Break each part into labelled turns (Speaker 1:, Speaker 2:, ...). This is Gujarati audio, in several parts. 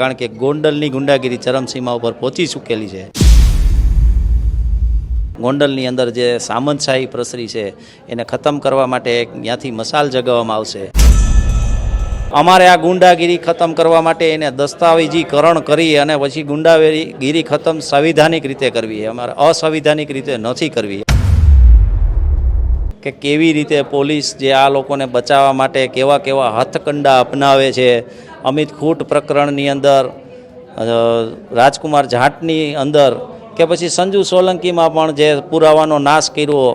Speaker 1: કારણ કે ગોંડલની ગુંડાગીરી ચરમસીમા ઉપર પહોંચી ચૂકેલી છે. ગોંડલની અંદર જે સામંતશાહી પ્રસરી છે, એને ખતમ કરવા માટે ત્યાંથી મસાલ જગાવવામાં આવશે. અમારે આ ગુંડાગીરી ખતમ કરવા માટે એને દસ્તાવેજીકરણ કરી અને પછી ગુંડાગીરી ખતમ સંવિધાનિક રીતે કરવી અમારે અસંવિધાનિક રીતે નથી કરવી. કે કેવી રીતે પોલીસ જે આ લોકોને બચાવવા માટે કેવા કેવા હથકંડા અપનાવે છે? અમિત ખૂટ પ્રકરણની અંદર રાજકુમાર જાટની અંદર કે પછી સંજુ સોલંકીમાં પણ જે પુરાવાનો નાશ કર્યો.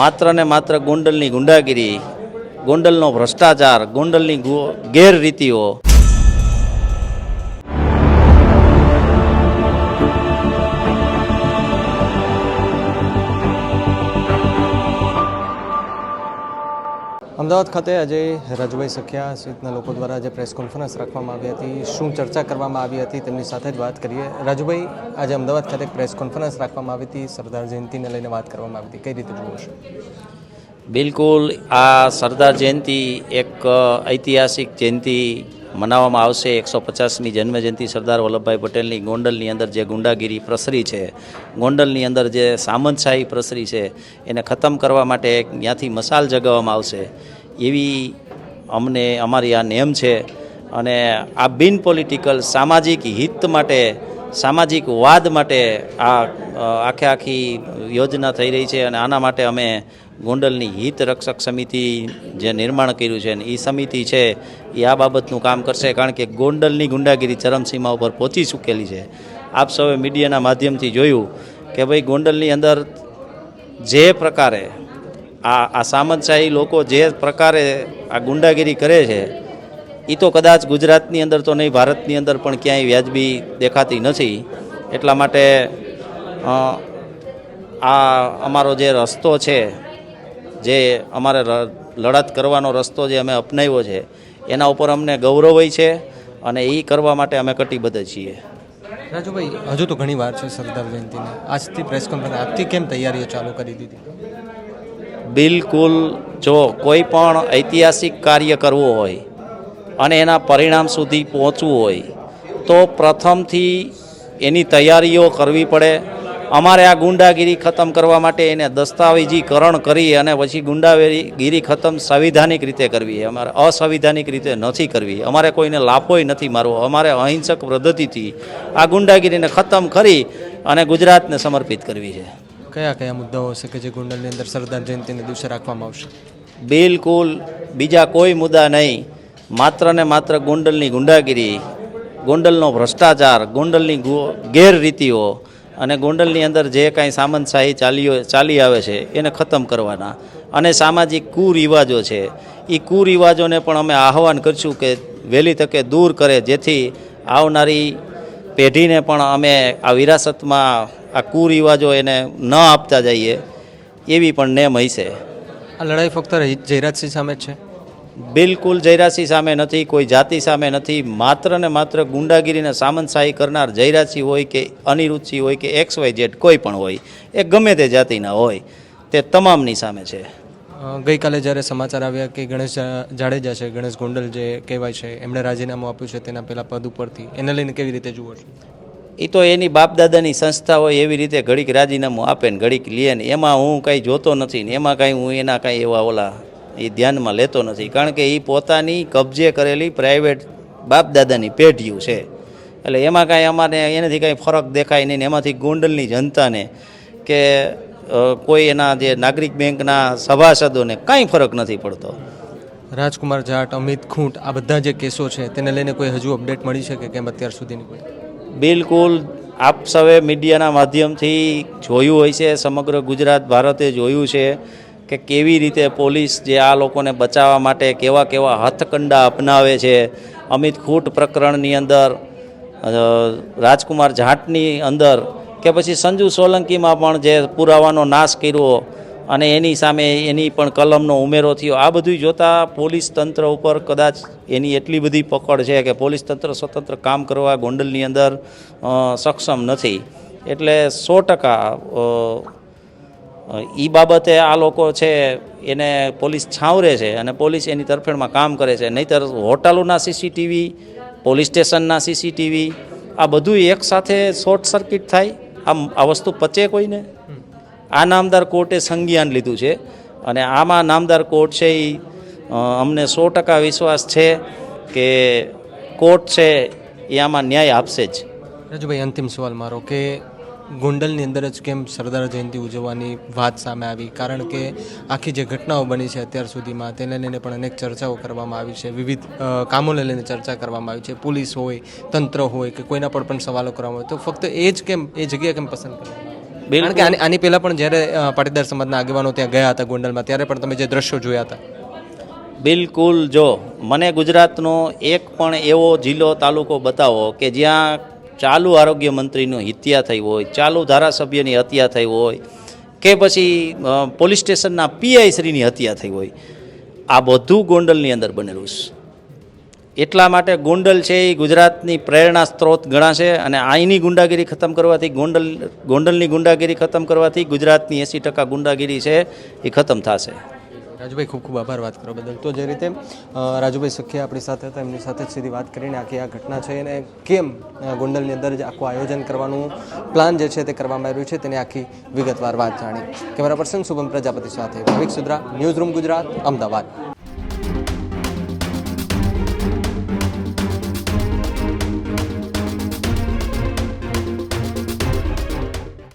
Speaker 1: માત્ર ને માત્ર ગોંડલની ગુંડાગીરી, ગોંડલનો ભ્રષ્ટાચાર, ગોંડલની ગેરરીતિઓ.
Speaker 2: અમદાવાદ ખાતે આજે રજવાઈ સખ્યા સહિતના લોકો દ્વારા આજે પ્રેસ કોન્ફરન્સ રાખવામાં આવી હતી. શું ચર્ચા કરવામાં આવી હતી તેમની સાથે જ વાત કરીએ. રાજુભાઈ, આજે અમદાવાદ ખાતે પ્રેસ કોન્ફરન્સ રાખવામાં આવી હતી. સરદાર જયંતિને લઈને વાત કરવામાં આવી હતી. કઈ રીતે જુઓ છો?
Speaker 1: બિલકુલ, આ સરદાર જયંતિ એક ઐતિહાસિક જયંતિ મનાવવામાં આવશે. એકસો પચાસની જન્મજયંતિ સરદાર વલ્લભભાઈ પટેલની ગોંડલની અંદર જે ગુંડાગીરી પ્રસરી છે, ગોંડલની અંદર જે સામંતશાહી પ્રસરી છે, એને ખતમ કરવા માટે એક ત્યાંથી મસાલ જગાવવામાં આવશે. એવી અમને, અમારી આ નેમ છે અને આ બિન પોલિટિકલ સામાજિક હિત માટે, સામાજિક વાદ માટે આ આખે આખી યોજના થઈ રહી છે અને આના માટે અમે ગોંડલની હિત રક્ષક સમિતિ જે નિર્માણ કર્યું છે એ સમિતિ છે એ આ બાબતનું કામ કરશે કારણ કે ગોંડલની ગુંડાગીરી ચરમસીમા ઉપર પહોંચી ચૂકેલી છે. આપ સૌએ મીડિયાના માધ્યમથી જોયું કે ભાઈ ગોંડલની અંદર જે પ્રકારે આ આ સામંતશાહી લોકો જે પ્રકારે આ ગુંડાગીરી કરે છે એ તો કદાચ ગુજરાતની અંદર તો નહીં, ભારતની અંદર પણ ક્યાંય વ્યાજબી દેખાતી નથી. એટલા માટે આ અમારો જે રસ્તો છે, જે અમારે લડત કરવાનો રસ્તો જે અમે અપનાવ્યો છે, એના ઉપર અમને ગૌરવય છે અને એ કરવા માટે અમે કટિબદ્ધ છીએ.
Speaker 2: રાજુભાઈ, હજુ તો ઘણી વાર છે સરદાર જયંતિને. આજથી પ્રેસ કોન્ફરન્સ આજથી કેમ તૈયારીઓ ચાલુ કરી દીધી?
Speaker 1: બિલકુલ જો કોઈ પણ ઐતિહાસિક કાર્ય કરવું હોય અને એના પરિણામ સુધી પહોંચવું હોય, તો પ્રથમથી એની તૈયારીઓ કરવી પડે. અમારે આ ગુંડાગીરી ખતમ કરવા માટે એને દસ્તાવેજીકરણ કરી અને પછી ગુંડાગીરી ખતમ સંવિધાનિક રીતે કરવી અમારે અસંવિધાનિક રીતે નથી કરવી. અમારે કોઈને લાભોય નથી મારવો. અમારે અહિંસક પદ્ધતિથી આ ગુંડાગીરીને ખતમ કરી અને ગુજરાતને સમર્પિત કરવી છે.
Speaker 2: કયા કયા મુદ્દાઓ હશે કે જે ગોંડલની અંદર સરદાર જયંતિને દિવસે રાખવામાં આવશે?
Speaker 1: બિલકુલ બીજા કોઈ મુદ્દા નહીં. માત્ર ને માત્ર ગોંડલની ગુંડાગીરી, ગોંડલનો ભ્રષ્ટાચાર, ગોંડલની ગેરરીતિઓ અને ગોંડલની અંદર જે કાંઈ સામંતશાહી ચાલીઓ, ચાલી આવે છે એને ખતમ કરવાના. અને સામાજિક કુરિવાજો છે. એ કુરિવાજોને પણ અમે આહવાન કરીશું કે વહેલી તકે દૂર કરે જેથી આવનારી પેઢીને પણ અમે આ વિરાસતમાં આ કુરિવાજો એને ન આપતા જઈએ એવી પણ નેમ હશે.
Speaker 2: આ લડાઈ ફક્ત જયરાજસિંહ સામે જ છે?
Speaker 1: બિલકુલ જયરાજસિંહ સામે નથી કોઈ જાતિ સામે નથી. માત્ર ને માત્ર ગુંડાગીરીને સામંતશાહી કરનાર જયરાજસિંહ હોય કે અનિરુદ્ધસિંહ હોય કે એક્સ વાય જેડ કોઈ પણ હોય એ ગમે તે જાતિના હોય તે તમામની સામે છે.
Speaker 2: ગઈકાલે જ્યારે સમાચાર આવ્યા કે ગણેશ જાડેજા છે ગણેશ ગોંડલ જે કહેવાય છે એમણે રાજીનામું આપ્યું છે તેના પહેલાં પદ ઉપરથી. એને લઈને કેવી રીતે જુઓ છો?
Speaker 1: એ તો એની બાપદાદાની સંસ્થા હોય એવી રીતે ઘડીક રાજીનામું આપે ને ઘડીક લે ને એમાં હું કાંઈ જોતો નથી ને એમાં કાંઈ હું એના કાંઈ એવા ઓલા એ ધ્યાનમાં લેતો નથી. કારણ કે એ પોતાની કબજે કરેલી પ્રાઇવેટ બાપદાદાની પેઢીયું છે. એટલે એમાં કાંઈ અમારે એનાથી કાંઈ ફરક દેખાય નહીં ને એમાંથી ગોંડલની જનતાને કે કોઈ એના જે નાગરિક બેંકના સભાસદોને કાંઈ ફરક નથી પડતો.
Speaker 2: રાજકુમાર જાટ, અમિત ખૂંટ, આ બધા જે કેસો છે, તેને લઈને કોઈ હજુ અપડેટ મળી છે કે કેમ અત્યાર સુધીની કોઈ?
Speaker 1: બિલકુલ આપ સૌએ મીડિયાના માધ્યમથી જોયું હોય છે, સમગ્ર ગુજરાત ભારતે જોયું છે કે કેવી રીતે પોલીસ જે આ લોકોને બચાવવા માટે કેવા કેવા હથકંડા અપનાવે છે. અમિત ખૂટ પ્રકરણની અંદર રાજકુમાર જાટની અંદર કે પછી સંજુ સોલંકીમાં પણ જે પુરાવાનો નાશ કર્યો અને એની સામે એની પણ કલમનો ઉમેરો થયો. આ બધું જોતાં પોલીસ તંત્ર ઉપર કદાચ એની એટલી બધી પકડ છે કે પોલીસ તંત્ર સ્વતંત્ર કામ કરવા ગોંડલની અંદર સક્ષમ નથી. એટલે સો ટકા એ બાબતે આ લોકો છે એને પોલીસ છાવરે છે અને પોલીસ એની તરફેણમાં કામ કરે છે. નહીંતર હોટલોના સીસીટીવી, પોલીસ સ્ટેશનના સીસીટીવી, આ બધું એકસાથે શોર્ટ સર્કિટ થાય. આમ આ વસ્તુ પચે કોઈને? આ નામદાર કોર્ટે સંજ્ઞાન લીધું છે અને આમાં નામદાર કોર્ટ છે એ અમને સો ટકા વિશ્વાસ છે કે કોર્ટ છે એ આમાં ન્યાય આપશે જ.
Speaker 2: રાજુભાઈ, અંતિમ સવાલ મારો કે ગોંડલની અંદર જ કેમ સરદાર જયંતિ ઉજવવાની વાત સામે આવી? કારણ કે આખી જે ઘટનાઓ બની છે અત્યાર સુધીમાં, તેને લઈને પણ અનેક ચર્ચાઓ કરવામાં આવી છે. વિવિધ કામોને લઈને ચર્ચા કરવામાં આવી છે. પોલીસ હોય, તંત્ર હોય કે કોઈના પર પણ સવાલો કરવામાં આવે. તો ફક્ત એ જ કેમ, એ જગ્યા કેમ પસંદ કરવામાં? કારણ કે આની પહેલાં પણ જ્યારે પાટીદાર સમાજના આગેવાનો ત્યાં ગયા હતા ગોંડલમાં ત્યારે પણ તમે જે દ્રશ્યો જોયા હતા.
Speaker 1: બિલકુલ જો મને ગુજરાતનો એક પણ એવો જિલ્લો તાલુકો બતાવો કે જ્યાં ચાલુ આરોગ્ય મંત્રીની હત્યા થઈ હોય ચાલુ ધારાસભ્યની હત્યા થઈ હોય કે પછી પોલીસ સ્ટેશનના પીઆઈ શ્રીની હત્યા થઈ હોય આ બધું ગોંડલની અંદર બનેલું છે. એટલા માટે ગોંડલ છે એ ગુજરાતની પ્રેરણા સ્ત્રોત ગણાશે અને અહીંની ગુંડાગીરી ખતમ કરવાથી ગોંડલ, ગોંડલની ગુંડાગીરી ખતમ કરવાથી ગુજરાતની એંસી ટકા ગુંડાગીરી છે એ ખતમ થશે.
Speaker 2: રાજુભાઈ, ખૂબ ખૂબ આભાર વાત કરવા બદલ. તો જે રીતે રાજુભાઈ સખિયા આપણી સાથે હતા, એમની સાથે જ સીધી વાત કરીને આખી આ ઘટના છે અને કેમ ગોંડલની અંદર જ આખું આયોજન કરવાનું પ્લાન જે છે તે કરવામાં આવ્યું છે તેની આખી વિગતવાર વાત જાણી. કેમેરા પર્સન શુભમ પ્રજાપતિ સાથે ભાવિક સુદ્રા ન્યૂઝ રૂમ ગુજરાત, અમદાવાદ.